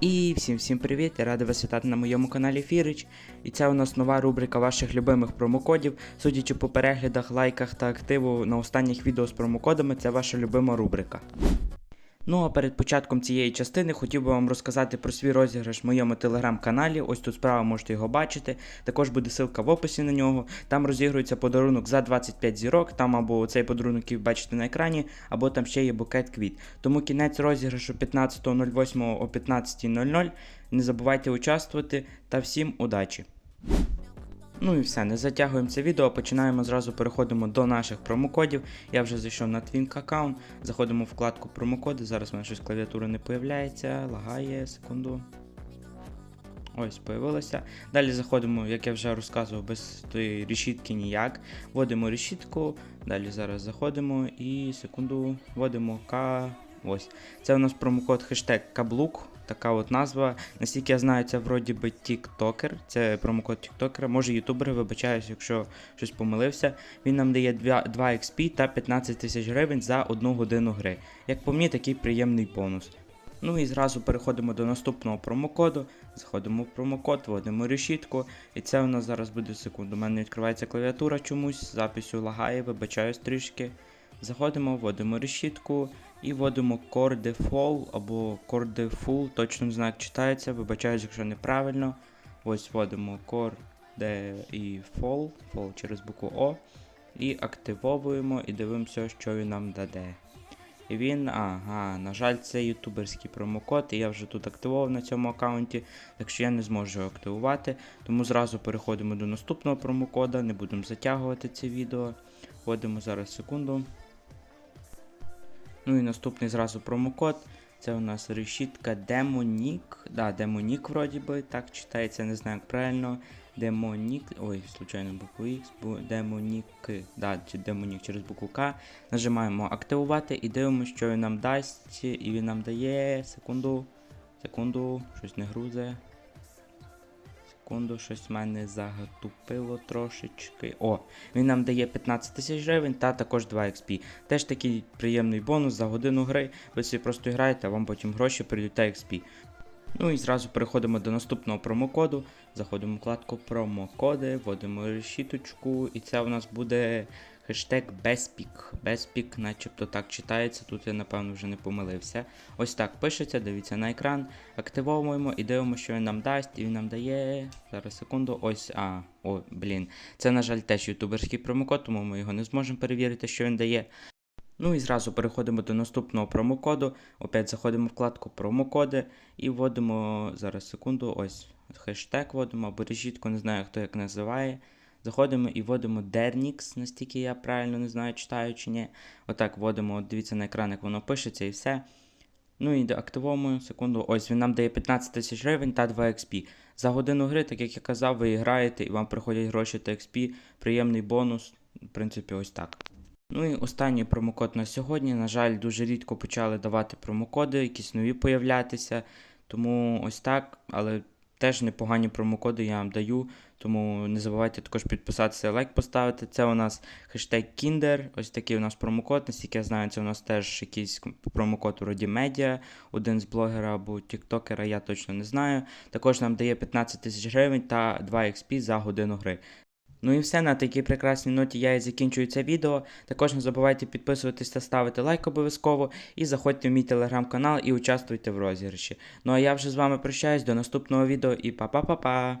І всім всім привіт! Я радий вас вітати на моєму каналі Фірич. І це у нас нова рубрика ваших любимих промокодів. Судячи по переглядах, лайках та активу на останніх відео з промокодами, це ваша любима рубрика. Ну а перед початком цієї частини хотів би вам розказати про свій розіграш в моєму телеграм-каналі. Ось тут справа можете його бачити. Також буде ссылка в описі на нього. Там розігрується подарунок за 25 зірок. Там або цей подарунок, ви бачите на екрані, або там ще є букет квіт. Тому кінець розіграшу 15.08 о 15.00. Не забувайте участвувати та всім удачі! Ну і все, не затягуємо це відео, починаємо зразу переходимо до наших промокодів. Я вже зайшов на Twink аккаунт, заходимо в вкладку промокоди. Зараз в мене щось клавіатура не появляється, лагає, секунду. Ось, появилося. Далі заходимо, як я вже розказував, без тої решітки ніяк. Вводимо решітку, далі зараз заходимо і секунду вводимо К. Ось. Це у нас промокод хештег каблук. Така от назва. Наскільки я знаю, це вроді би тіктокер. Це промокод тіктокера. Може ютубер, вибачаюсь, якщо щось помилився. Він нам дає 2, 2 XP та 15 тисяч гривень за одну годину гри. Як по мені, такий приємний бонус. Ну і зразу переходимо до наступного промокоду. Заходимо в промокод, вводимо решітку. І це у нас зараз буде секунду. У мене відкривається клавіатура чомусь, записю лагає, вибачаюсь трішки. Заходимо, вводимо решітку і вводимо core default або core default, точно не знаю, як читається, вибачаюсь, якщо неправильно. Ось вводимо core default, fall через букву O. І активовуємо і дивимося, що він нам даде. І він, ага, на жаль, це ютуберський промокод, і я вже тут активував на цьому аккаунті, так що я не зможу його активувати. Тому зразу переходимо до наступного промокода, не будемо затягувати це відео. Вводимо зараз секунду. Ну і наступний зразу промокод. Це у нас решітка Демонік. Да, Демонік вроді би, так читається, не знаю як правильно. Демонік. Ой, случайно букву X, Демонік. Да, чи Демонік через букву К. Нажимаємо активувати і дивимося, що він нам дасть. І він нам дає. Секунду. Секунду, щось не грузе. Секунду, щось мене загатупило трошечки. О, він нам дає 15 тисяч гривень та також 2 XP. Теж такий приємний бонус за годину гри. Ви собі просто граєте, а вам потім гроші прийдуть та XP. Ну і зразу переходимо до наступного промокоду. Заходимо в вкладку промокоди, вводимо решіточку, і це у нас буде хештег безпік. Безпік, начебто так читається. Тут я напевно вже не помилився. Ось так пишеться, дивіться на екран, активовуємо і дивимося, що він нам дасть. І він нам дає. Зараз секунду. Ось, а, о, блін. Це, на жаль, теж ютуберський промокод, тому ми його не зможемо перевірити, що він дає. Ну і зразу переходимо до наступного промокоду. Опять заходимо в вкладку промокоди і вводимо зараз секунду, ось хештег вводимо або решітку, не знаю хто як називає. Заходимо і вводимо Dernix, настільки я правильно не знаю, читаю чи ні. Отак вводимо, дивіться на екран, як воно пишеться і все. Ну і активуємо секунду. Ось він нам дає 15 тисяч гривень та 2 XP. За годину гри, так як я казав, ви граєте і вам приходять гроші та XP, приємний бонус. В принципі, ось так. Ну і останній промокод на сьогодні. На жаль, дуже рідко почали давати промокоди, якісь нові появлятися. Тому ось так, але теж непогані промокоди я вам даю. Тому не забувайте також підписатися, лайк поставити. Це у нас хештег Kinder. Ось такий у нас промокод. Наскільки я знаю, це у нас теж якийсь промокод вроді медіа, один з блогера або тіктокера, я точно не знаю. Також нам дає 15 тисяч гривень та 2 XP за годину гри. Ну і все на такій прекрасній ноті я і закінчую це відео. Також не забувайте підписуватись та ставити лайк обов'язково. І заходьте в мій телеграм-канал і участвуйте в розіграші. Ну а я вже з вами прощаюсь до наступного відео і па-па-па-па!